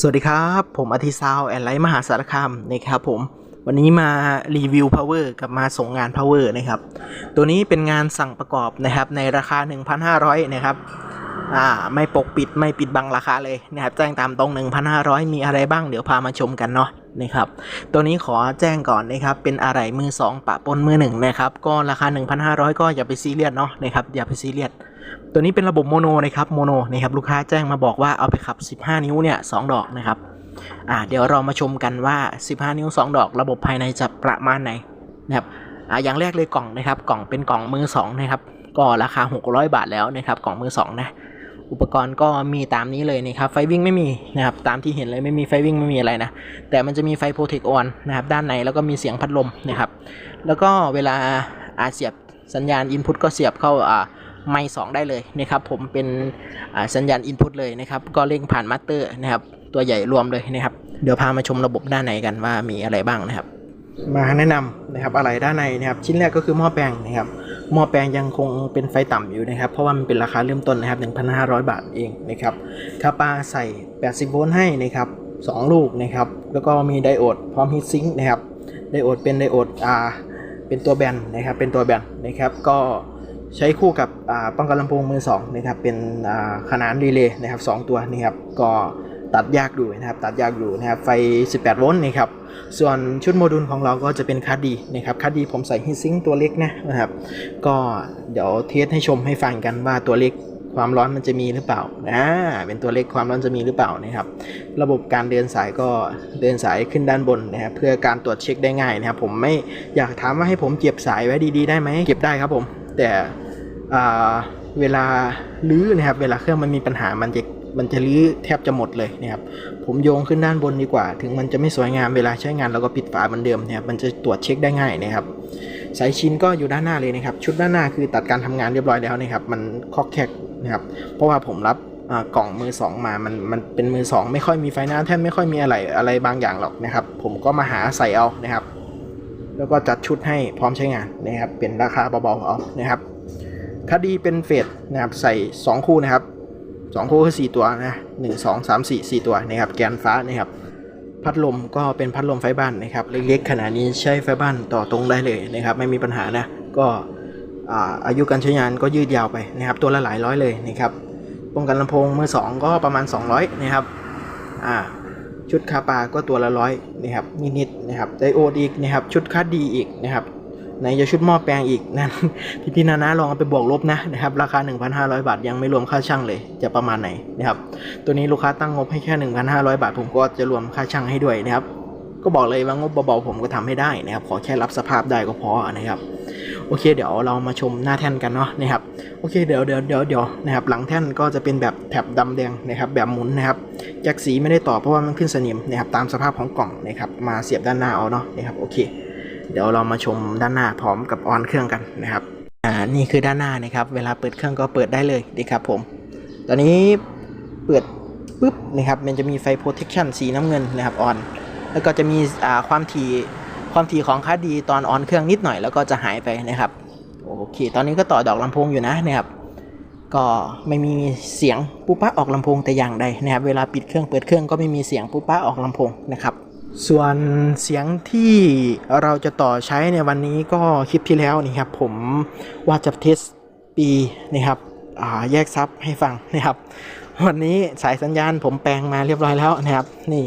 สวัสดีครับ ผมอธิซาวแอนไลท์มหาสารคามนะครับผมวันนี้มารีวิว power กับมาส่งงาน power นะครับ ตัวนี้เป็นงานสั่งประกอบนะครับ ในราคา 1,500 นะครับอ่าไม่ปกปิดไม่ปิดบังราคาเลยนะครับ แจ้งตามตรง 1,500 มีอะไรบ้างเดี๋ยวพามาชมกันเนาะนะครับ ตัวนี้ขอแจ้งก่อนนะครับ เป็นอะไรมือ 2 ปะปนมือ1นะครับ ก็ราคา 1,500 ก็อย่าไปซีเรียสเนาะนะครับอย่าไปซีเรียส ตัวนี้เป็นระบบโมโนนะครับโมโนนะครับลูกค้าแจ้งมาบอกว่าเอาไปขับ 15 นิ้วเนี่ยสดอกนะครับอ่าเดี๋ยวเรามาชมกันว่า 15 นิ้ว 2 ดอก ระบบภายในจะประมาณไหนนะครับอ่าอย่างแรกเลยกล่องนะครับ กล่องเป็นกล่องมือ2นะครับก็ราคา 600 บาทแล้วนะครับกล่องมือ2นะอุปกรณ์ก็มีตามนี้เลยนะครับไฟวิ่งไม่มีนะครับตามที่เห็นเลยไม่มีไฟวิ่งไม่มีอะไรนะแต่มันจะมีไฟโปรเทคออนนะครับด้านในแล้วก็มีเสียงพัดลมนะครับแล้วก็เวลาอาเสียบสัญญาณอินพุตก็เสียบเข้าอ่า ไม่สองได้เลยนะครับผมเป็นสัญญาณ Input เลยนะครับก็เร่งผ่านมาสเตอร์นะครับตัวใหญ่รวมเลยนะครับเดี๋ยวพามาชมระบบด้านในกันว่ามีอะไรบ้างนะครับ มาแนะนำนะครับอะไรด้านในนะครับชิ้นแรกก็คือหม้อแปลงนะครับหม้อแปลงยังคงเป็นไฟต่ำอยู่นะครับเพราะว่ามันเป็นราคาเริ่มต้นนะครับ1,500 บาทเองนะครับคาปาใส่ 80 โวลต์ให้นะครับ2ลูกนะครับแล้วก็มีไดโอดพร้อมฮีทซิงค์นะครับไดโอดเป็นไดโอดอาเป็นตัวแบนนะครับเป็นตัวแบนนะครับก็ ใช้คู่กับป้องกันลำโพงมือ2นะครับเป็นขนานรีเลย์นะครับสองตัวนะครับก็ตัดยากอยู่นะครับตัดยากอยู่นะครับไฟ 18 โวลต์นะครับส่วนชุดโมดูลของเราก็จะเป็นคัดดีนะครับคัดดีผมใส่ฮีทซิงค์ตัวเล็กนะนะครับก็เดี๋ยวเทสให้ชมให้ฟังกันว่าตัวเล็กความร้อนมันจะมีหรือเปล่าอ่าเป็นตัวเล็กความร้อนจะมีหรือเปล่านะครับ ระบบการเดินสายก็เดินสายขึ้นด้านบนนะครับเพื่อการตรวจเช็คได้ง่ายนะครับผมไม่อยากถามว่าให้ผมเก็บสายไว้ดีๆ ได้ไหมเก็บได้ครับผม แต่เวลาลื้อนะครับ เวลาเครื่องมันมีปัญหามันจะมันจะลื้อแทบจะหมดเลยนะครับ ผมโยงขึ้นด้านบนดีกว่า ถึงมันจะไม่สวยงามเวลาใช้งานเราก็ปิดฝาเหมือนเดิมนะครับ มันจะตรวจเช็คได้ง่ายนะครับ สายชิ้นก็อยู่ด้านหน้าเลยนะครับ ชุดด้านหน้าคือตัดการทำงานเรียบร้อยแล้วนะครับ มันคอกแคกนะครับ เพราะว่าผมรับกล่องมือสองมา มัน มันเป็นมือสองไม่ค่อยมีไฟหน้าแทบไม่ค่อยมีอะไร อะไรบางอย่างหรอกนะครับ ผมก็มาหาใส่เอานะครับ แล้วก็จัดชุดให้พร้อมใช้งานนะครับ เป็นราคาเบาๆเอานะครับคดีเป็นเฟสนะครับใส่ 2 คู่นะครับ 2 คู่คือ 4 ตัวนะ1 2 3 4 4ตัวนะครับแกนฟ้านะครับพัดลมก็เป็นพัดลมไฟบ้านนะครับ เล็กๆขนาดนี้ใช้ไฟบ้านต่อตรงได้เลยนะครับ ไม่มีปัญหานะก็อาอายุการใช้งานก็ยืดยาวไปนะครับ ตัวละหลายร้อยเลยนะครับป้องกันลำโพงมือสองก็ประมาณ 200นะครับอ่า ชุดคาปาก็ตัวละร้อยนะครับนิดๆนะครับไดโอดอีกนะครับชุดคัดดีอีกนะครับไหนจะชุดหม้อแปลงอีกนั่นพี่ๆนานาลองเอาไปบวกลบนะนะครับราคา 1,500 บาทยังไม่รวมค่าช่างเลย จะประมาณไหนนะครับตัวนี้ลูกค้าตั้งงบให้แค่ 1,500 บาท ผมก็จะรวมค่าช่างให้ด้วยนะครับก็บอกเลยว่างบเบาๆผมก็ทำให้ได้นะครับขอแค่รับสภาพได้ก็พอนะครับโอเค เดี๋ยวเรามาชมหน้าแท่นกันเนาะนะครับ โอเคเดี๋ยวเดี๋ยวเดี๋ยวเดี๋ยวนะครับหลังแท่นก็จะเป็นแบบแถบดำแดงนะครับแบบหมุนนะครับแจ็คสีไม่ได้ต่อเพราะว่ามันขึ้นสนิมนะครับตามสภาพของกล่องนะครับมาเสียบด้านหน้าเอาเนาะนะครับโอเค เดี๋ยวเรามาชมด้านหน้าพร้อมกับออนเครื่องกันนะครับอ่านี่คือด้านหน้านะครับเวลาเปิดเครื่องก็เปิดได้เลยนะครับผม ตอนนี้เปิดปุ๊บนะครับมันจะมีไฟ protection สีน้ำเงินนะครับออน แล้วก็จะมีอ่าความถี่ความถี่ของค่าดีตอนออนเครื่องนิดหน่อยแล้วก็จะหายไปนะครับ เค ตอนนี้ก็ต่อดอกลำโพงอยู่นะนะครับ ก็ไม่มีเสียงปุ๊บปะออกลำโพงแต่อย่างใดนะครับ เวลาปิดเครื่องเปิดเครื่องก็ไม่มีเสียงปุ๊บปะออกลำโพงนะครับ ส่วนเสียงที่เราจะต่อใช้ในวันนี้ก็คลิปที่แล้วนี่ครับผมว่าจะเทสปีนะครับแยกซับให้ฟังนะครับ วันนี้สายสัญญาณผมแปลงมาเรียบร้อยแล้วนะครับ นี่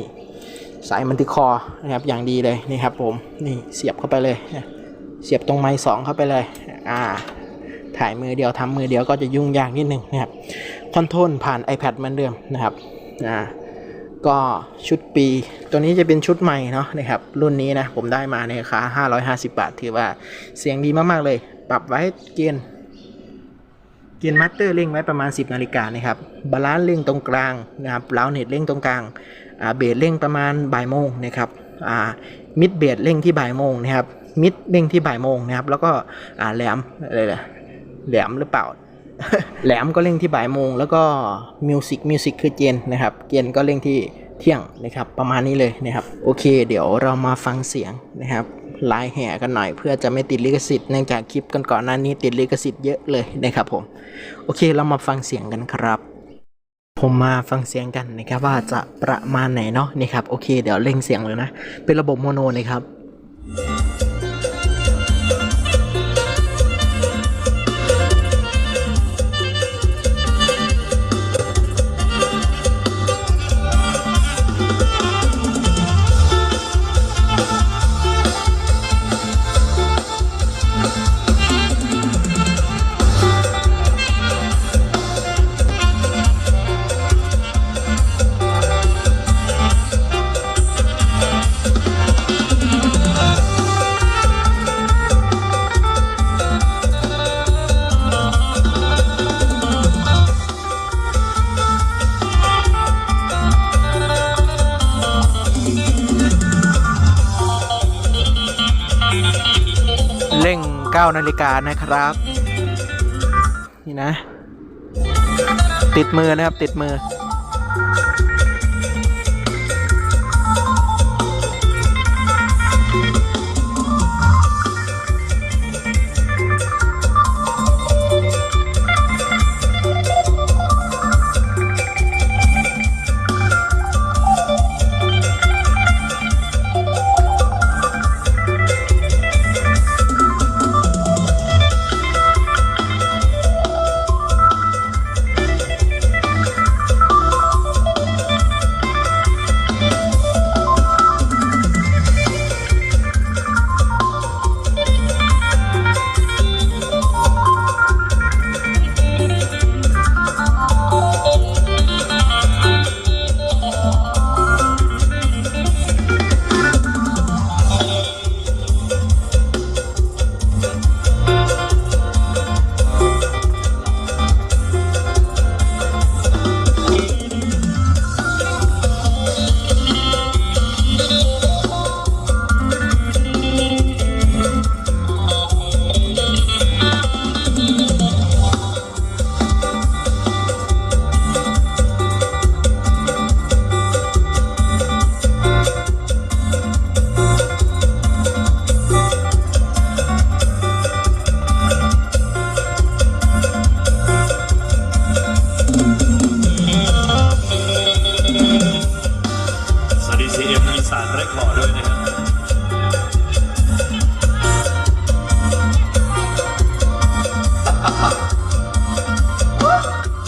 สายมันติคอนะครับอย่างดีเลยนี่ครับผมนี่เสียบเข้าไปเลย เสียบตรงไม้สองเข้าไปเลย อ่าถ่ายมือเดียวทำมือเดียวก็จะยุ่งยากนิดนึงนะครับคอนโทรลผ่าน iPad เหมือนเดิมนะครับอ่าก็ชุดปี ตัวนี้จะเป็นชุดใหม่เนาะนะครับ รุ่นนี้นะผมได้มาในราคา 550 บาท ถือว่าเสียงดีมากๆเลย ปรับไว้เกณฑ์เกียร์มัตเตอร์เร่งไว้ประมาณ 10 นาฬิกานะครับบาลานซ์เร่งตรงกลางนะครับลาวเน็ตเร่งตรงกลางอ่าเบสเร่งประมาณบ่ายโมงนะครับอ่ามิดเบสเร่งที่บ่ายโมงนะครับ มิดเร่งที่บ่ายโมงนะครับ แล้วก็อ่าแหลมอะไรล่ะแหลมหรือเปล่า แหลมก็เร่งที่บ่ายโมง แล้วก็มิวสิกมิวสิกคือเจนนะครับเจนก็เร่งที่เที่ยงนะครับ ประมาณนี้เลยนะครับ โอเค เดี๋ยวเรามาฟังเสียงนะครับลายแห่กันหน่อยเพื่อจะไม่ติดลิขสิทธิ์เนื่องจากคลิปกันก่อนหน้านี้ติดลิขสิทธิ์เยอะเลยนะครับผม โอเคเรามาฟังเสียงกันครับ ผมมาฟังเสียงกันนะครับว่าจะประมาณไหนเนาะนี่ครับโอเค เดี๋ยวเร่งเสียงเลยนะ เป็นระบบโมโนนะครับ 19นาฬิกานะครับ นี่นะ ติดมือนะครับติดมือ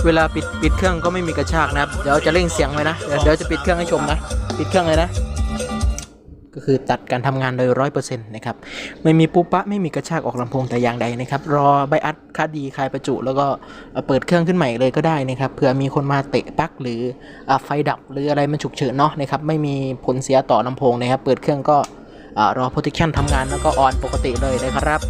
เวลาปิดปิดเครื่องก็ไม่มีกระชากนะครับ เดี๋ยวจะเร่งเสียงไว้นะเดี๋ยวเดี๋ยวจะปิดเครื่องให้ชมนะ ปิดเครื่องเลยนะ ก็คือตัดการทำงานโดยร้อยเปอร์เซ็นต์นะครับ ไม่มีปุ๊บปะไม่มีกระชากออกลำโพงแต่อย่างใดนะครับ รอใบอัดคาดีคลายประจุ แล้วก็เปิดเครื่องขึ้นใหม่เลยก็ได้นะครับ เผื่อมีคนมาเตะปลั๊กหรือไฟดับหรืออะไรมันฉุกเฉินเนาะนะครับ ไม่มีผลเสียต่อลำโพงนะครับ เปิดเครื่องก็รอ protection ทำงานแล้วก็ออนปกติเลยนะครับ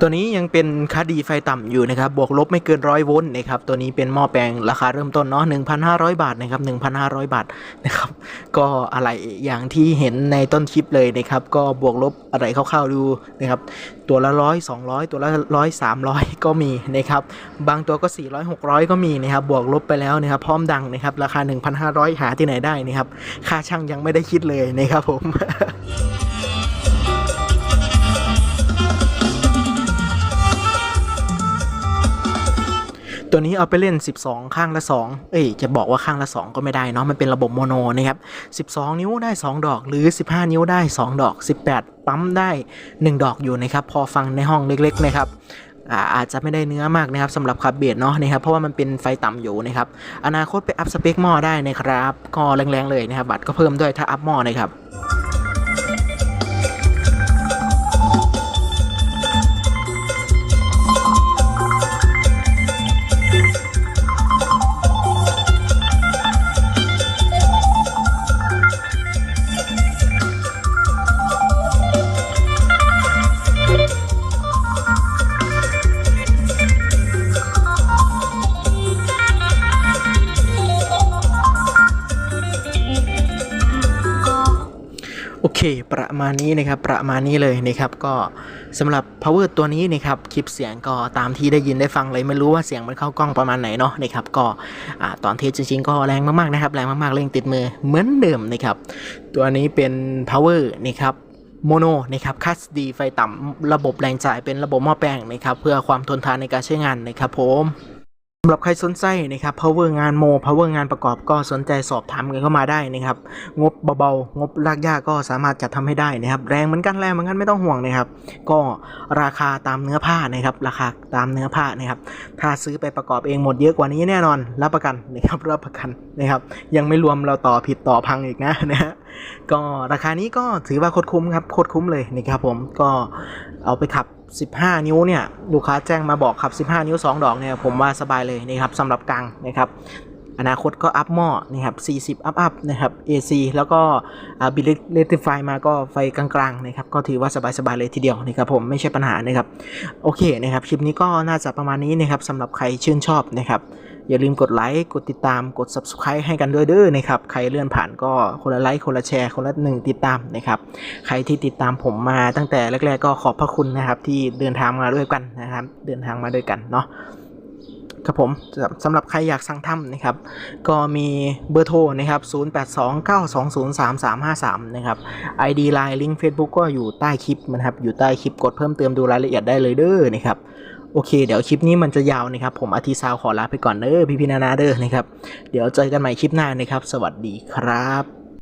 ตัวนี้ยังเป็นค่าดีไฟต่ำอยู่นะครับบวกลบไม่เกินร้อยโวลต์นะครับตัวนี้เป็นหม้อแปลงราคาเริ่มต้นเนาะ1,500 บาทนะครับ1,500 บาทนะครับก็อะไรอย่างที่เห็นในต้นคลิปเลยนะครับก็บวกลบอะไรคร่าวๆดูนะครับตัวละร้อยสองร้อยตัวละร้อยสามร้อยก็มีนะครับบางตัวก็ 400 600 ก็มีนะครับบวกลบไปแล้วนะครับพร้อมดังนะครับราคา 1,500 หาที่ไหนได้นะครับค่าช่างยังไม่ได้คิดเลยนะครับผม ตัวนี้เอาไปเล่น 12 ข้างละ 2 เอ้ย จะบอกว่าข้างละ 2 ก็ไม่ได้เนาะ มันเป็นระบบโมโนนะครับ 12 นิ้วได้ 2 ดอก หรือ 15 นิ้วได้ 2 ดอก 18 ปั๊มได้ 1 ดอกอยู่นะครับ พอฟังในห้องเล็กๆนะครับอาอาจจะไม่ได้เนื้อมากนะครับสำหรับขับเบียดเนาะนะครับเพราะว่ามันเป็นไฟต่ำอยู่นะครับอนาคตไปอัพสเปคหม้อได้นะครับก็แรงๆเลยนะครับบัตรก็เพิ่มด้วยถ้าอัพหม้อนะครับ เคประมาณนี้นะครับประมาณนี้เลยนะครับก็สำหรับ power ตัวนี้นะครับคลิปเสียงก็ตามที่ได้ยินได้ฟังเลยไม่รู้ว่าเสียงมันเข้ากล้องประมาณไหนเนาะนะครับก็ตอนเทสจริงๆก็แรงมากๆนะครับแรงมากๆเร่งติดมือเหมือนเดิมนะครับตัวนี้เป็น power นะครับโมโนนะครับคัสดีไฟต่ำระบบแรงจ่ายเป็นระบบหม้อแปลงนะครับเพื่อความทนทานในการใช้งานนะครับผมำหรับใครสนใจนะครับ power งานโม power งานประกอบก็สนใจสอบถามกันเข้ามาได้นะครับ งบเบาๆ งบลากยากก็สามารถจัดทำให้ได้นะครับ แรงเหมือนกันแรงเหมือนกันไม่ต้องห่วงนะครับ ก็ราคาตามเนื้อผ้านะครับ ราคาตามเนื้อผ้านะครับ ถ้าซื้อไปประกอบเองหมดเยอะกว่านี้แน่นอน รับประกันนะครับรับประกันนะครับ ยังไม่รวมเราต่อผิดต่อพังอีกนะนะฮะก็ราคานี้ก็ถือว่าโคตรคุ้มครับโคตรคุ้มเลยนะครับผมก็เอาไปขับ 15 นิ้วเนี่ยลูกค้าแจ้งมาบอกขับ 15 นิ้ว 2 ดอกเนี่ยผมว่าสบายเลยนะครับสำหรับกลางนะครับอนาคตก็อัพหม้อนะครับ 40 อัพอัพนะครับ AC แล้วก็บิลเลติฟายมาก็ไฟกลางๆนะครับ ก็ถือว่าสบายๆเลยทีเดียวนะครับผมไม่ใช่ปัญหานะครับ โอเคนะครับ คลิปนี้ก็น่าจะประมาณนี้นะครับสำหรับใครชื่นชอบนะครับ อย่าลืมกดไลค์ กดติดตาม กด subscribe ให้กันด้วยเด้อนะครับ ใครเลื่อนผ่านก็คนละไลค์ คนละแชร์ คนละหนึ่งติดตามนะครับ ใครที่ติดตามผมมาตั้งแต่แรก ๆ ก็ขอบพระคุณนะครับ ที่เดินทางมาด้วยกันนะครับ เดินทางมาด้วยกันเนาะครับผมสำหรับใครอยากสั่งทำนะครับ ก็มีเบอร์โทรนะครับ 0829203353 นะครับ ID Line ลิงก์ Facebook ก็อยู่ใต้คลิปนะครับ อยู่ใต้คลิปกดเพิ่มเติมดูรายละเอียดได้เลยเด้อนะครับ โอเค เดี๋ยวคลิปนี้มันจะยาวนะครับ ผมอาทิซาวขอลาไปก่อนเด้อพี่พี่นานาเด้อนะครับ เดี๋ยวเจอกันใหม่คลิปหน้านะครับ สวัสดีครับ